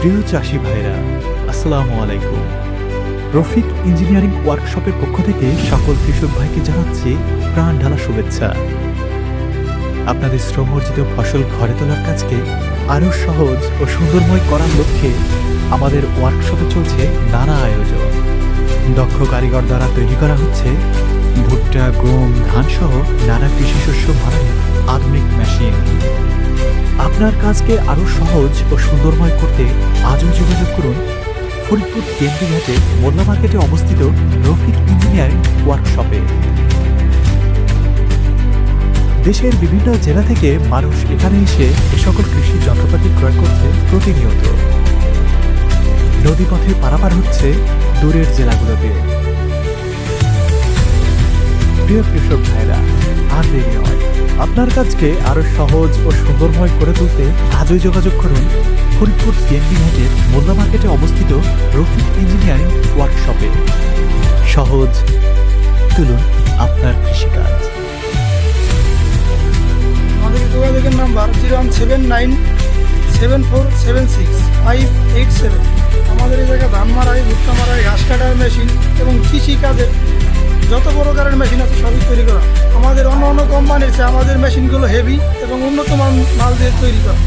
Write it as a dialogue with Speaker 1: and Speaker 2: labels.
Speaker 1: প্রিয় চাষি ভাইরা, আসসালামু আলাইকুম। রফিক ইঞ্জিনিয়ারিং ওয়ার্কশপের পক্ষ থেকে সকল কৃষক ভাইকে জানাচ্ছি প্রাণ ঢালা শুভেচ্ছা। আপনাদের শ্রমর্জিত ফসল ঘরে তোলার কাজকে আরও সহজ ও সুন্দরময় করার লক্ষ্যে আমাদের ওয়ার্কশপে চলছে নানা আয়োজন। দক্ষ কারিগর দ্বারা তৈরি করা হচ্ছে ভুট্টা, গম ধান সহ নানা কৃষি শস্য ভরার আধুনিক মেশিন। আপনার কাজকে আরও সহজ ও সুন্দরময় করতে আজও যোগাযোগ করুন ফরিদপুর কেন্দ্রী ঘাটে মোল্লা মার্কেটে অবস্থিত রফিক ইঞ্জিনিয়ারিং ওয়ার্কশপে দেশের বিভিন্ন জেলা থেকে মানুষ এখানে এসে এ সকল কৃষি যন্ত্রপাতি ক্রয় করছে প্রতিনিয়ত। নদীপথে পারাপার হচ্ছে দূরের জেলাগুলোতে। প্রিয় কৃষক ভাইরা আর দেরি আপনার কাজকে আরও সহজ ও সুন্দরময় করে তুলতে আজই যোগাযোগ করুন ফরিদপুর সিএনডি ঘাটের মোল্লা মার্কেটে অবস্থিত রফিক ইঞ্জিনিয়ারিং ওয়ার্কশপে সহজ তুলুন আপনার কৃষিকাজ।
Speaker 2: আমাদের যোগাযোগের number zero one seven nine seven four seven six five eight seven. আমাদের এই জায়গায় ধান মারাই ভুট্টা মারাই ঘাস কাটার মেশিন এবং কৃষি কাজে যত প্রকারের মেশিন আছে সবই তৈরি করা। আমাদের অন্য অন্য কোম্পানির চেয়ে আমাদের মেশিনগুলো হেভি এবং উন্নত মান মাল দিয়ে তৈরি করা।